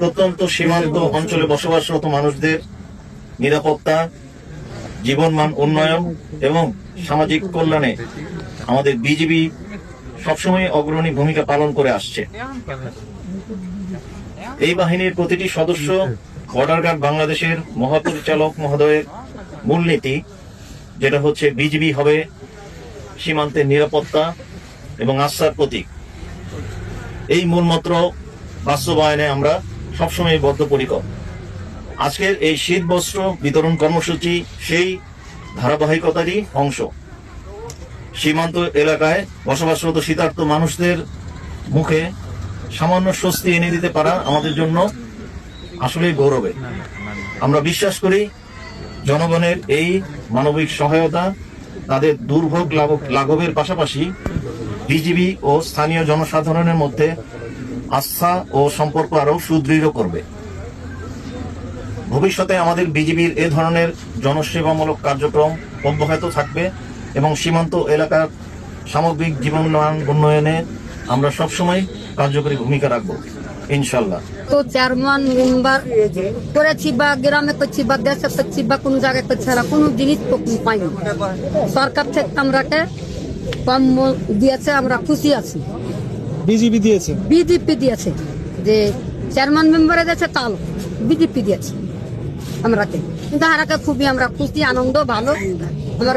প্রত্যন্ত সীমান্ত অঞ্চলে বসবাসরত মানুষদের নিরাপত্তা, জীবনমান উন্নয়ন এবং সামাজিক কল্যাণে আমাদের বিজিবি সবসময় অগ্রণী ভূমিকা পালন করে আসছে। এই বাহিনীর প্রতিটি সদস্য বর্ডার গার্ড বাংলাদেশের মহাপরিচালক মহোদয়ের মূলনীতি, যেটা হচ্ছে বিজিবি হবে সীমান্তের নিরাপত্তা এবং আস্থার প্রতীক। এই মূলমন্ত্র বাস্তবায়নে আমরা সবসময় বদ্ধপরিকর। আজকের এই শীত বস্ত্র বিতরণ কর্মসূচি সেই ধারাবাহিকতারই অংশ। সীমান্ত এলাকায় বসবাসরত শীতার্থ মানুষদের মুখে সামান্য স্বস্তি এনে দিতে পারা আমাদের জন্য আসলেই গৌরবে আমরা বিশ্বাস করি, জনগণের এই মানবিক সহায়তা তাদের দুর্ভোগ লাঘব- লাঘবের পাশাপাশি বিজিবি ও স্থানীয় জনসাধারণের মধ্যে আস্থা ও সম্পর্ক আরও সুদৃঢ় করবে। ভবিষ্যতে আমাদের বিজিবির এ ধরনের জনসেবামূলক কার্যক্রম অব্যাহত থাকবে এবং সীমান্ত এলাকার সামগ্রিক জীবনমান উন্নয়নে আমরা সবসময় কার্যকরী ভূমিকা রাখব ইনশাল্লাহ তো চেয়ারম্যান মেম্বার করেছি বা গ্রামে করছি বা দেশে করছি বা কোনো জায়গায় করছি এরা কোনো জিনিস পাইনি। সরকার থেকে আমরাকে কম দিয়েছে, আমরা খুশি আছি। বিজিবি দিয়েছে। বিজেপি দিয়েছে। যে চেয়ারম্যান মেম্বারে দিয়েছে, তাল বিজেপি দিয়েছে। আমরাকে কিন্তু হারাকে খুবই আমরা খুশি, আনন্দ, ভালো। আমার